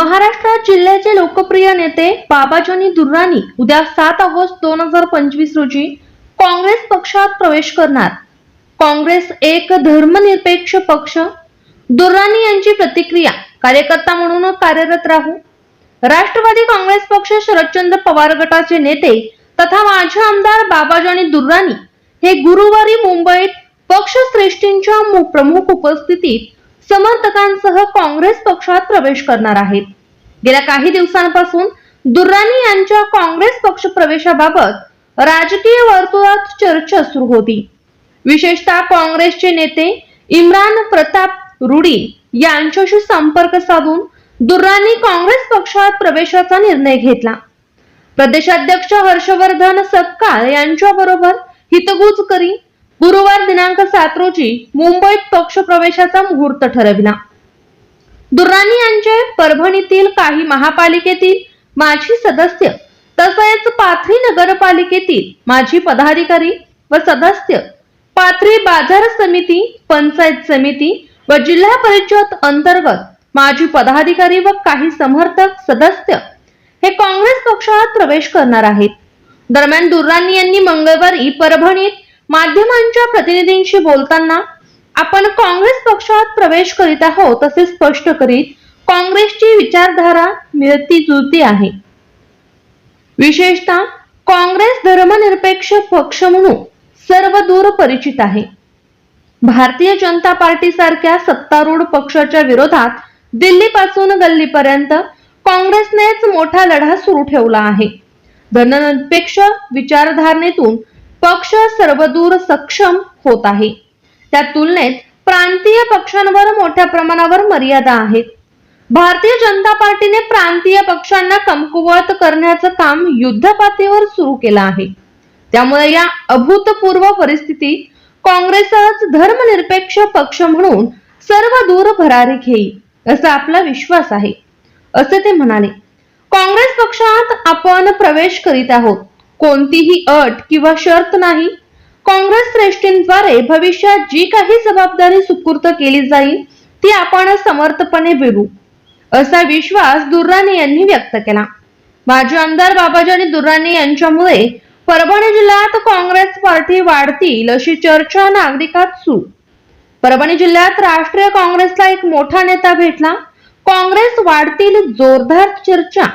महाराष्ट्रात जिल्ह्याचे लोकप्रिय नेते बाबाजोनी दुर्राणी उद्या सात ऑगस्ट दोन हजार पंचवीस रोजी काँग्रेस पक्षात प्रवेश करणार. काँग्रेस एक धर्मनिरपेक्ष पक्ष. दुर्राणी यांची प्रतिक्रिया कार्यकर्ता म्हणून कार्यरत राहू. राष्ट्रवादी काँग्रेस पक्ष शरदचंद्र पवार गटाचे नेते तथा माजी आमदार बाबाजानी दुर्राणी हे गुरुवारी मुंबईत पक्षश्रेष्ठींच्या प्रमुख उपस्थितीत समर्थकांसह काँग्रेस पक्षात प्रवेश करणार आहेत. गेल्या काही दिवसांपासून दुर्राणी यांच्या काँग्रेस पक्ष प्रवेशाबाबत राजकीय वर्तुळात चर्चा सुरू होती. विशेषतः काँग्रेसचे नेते इम्रान प्रताप रुडी यांच्याशी संपर्क साधून दुर्राणी काँग्रेस पक्षात प्रवेशाचा निर्णय घेतला. प्रदेशाध्यक्ष हर्षवर्धन सपकाळ यांच्या बरोबर हितगुज करी गुरुवार दिनांक सात रोजी मुंबईत पक्ष प्रवेशाचा मुहूर्त ठरविला. दुर्राणी यांचे परभणीतील काही महापालिकेतील माजी सदस्य तसेच पाथरी नगरपालिकेतील माजी पदाधिकारी व सदस्य पाथरी बाजार समिती पंचायत समिती व जिल्हा परिषद अंतर्गत माजी पदाधिकारी व काही समर्थक सदस्य हे काँग्रेस पक्षात प्रवेश करणार आहेत. दरम्यान दुर्राणी यांनी मंगळवारी परभणीत माध्यमांच्या प्रतिनिधींशी बोलताना आपण काँग्रेस पक्षात प्रवेश करीत आहोत असे स्पष्ट करीत काँग्रेसची विचारधारा मिळती जुळती आहे. विशेषतः काँग्रेस धर्मनिरपेक्ष पक्ष म्हणून सर्व दूर परिचित आहे. भारतीय जनता पार्टी सारख्या सत्तारूढ पक्षाच्या विरोधात दिल्लीपासून गल्लीपर्यंत काँग्रेसनेच मोठा लढा सुरू ठेवला आहे. धर्मनिरपेक्ष विचारधारणेतून पक्ष सर्वदूर सक्षम होत आहे. त्या तुलनेत प्रांतीय पक्षांवर मोठ्या प्रमाणावर मर्यादा आहेत. भारतीय जनता पार्टीने प्रांतीय पक्षांना कमकुवत करण्याचं काम युद्धपातळीवर सुरू केलं आहे. त्यामुळे या अभूतपूर्व परिस्थितीत काँग्रेसच धर्मनिरपेक्ष पक्ष म्हणून सर्व दूर भरारी घेईल असा आपला विश्वास आहे. असे ते म्हणाले. काँग्रेस पक्षात आपण प्रवेश करीत आहोत. कोणतीही अट किंवा शर्त नाही. काँग्रेस श्रेष्ठींद्वारे भविष्यात जी काही जबाबदारी सुपूर्त केली जाईल ती आपण समर्थपणे पेरू असा विश्वास दुर्राणी यांनी व्यक्त केला. माजी आमदार बाबाजानी दुर्राणी यांच्यामुळे परभणी जिल्ह्यात काँग्रेस पार्टी वाढतील अशी चर्चा नागरिकात सुरू. परभणी जिल्ह्यात राष्ट्रीय काँग्रेसला एक मोठा नेता भेटला. काँग्रेस वाढतील जोरदार चर्चा.